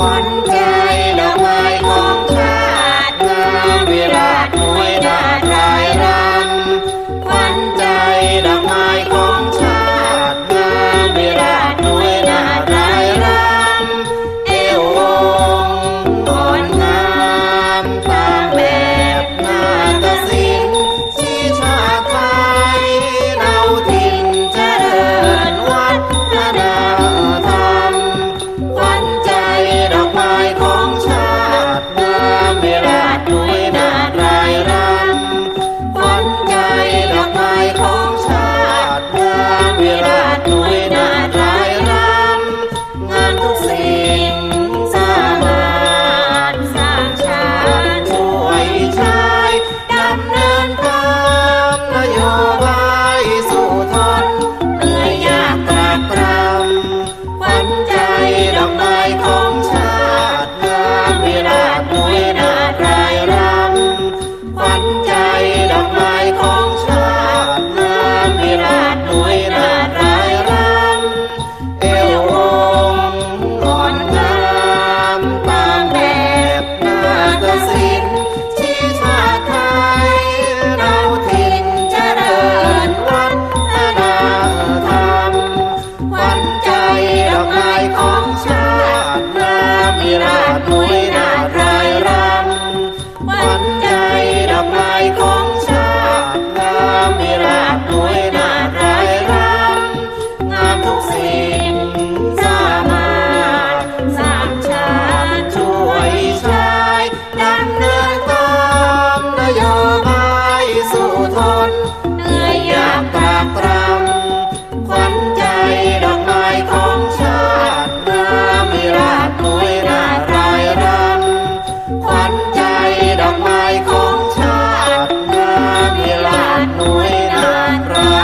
คนใจดอกไม้ของเธอ lòng ơi จ้านายของชาตินามีราชมุยนาดรายรำวันใจดอกไม้ของชาตินามีราชมุยนาดรายรำงามทุกสิ่งสามารถสามชาติช่วยชายดำเนินตามนโยบายสู่ทนเหนื่อยยากตากตราานเรา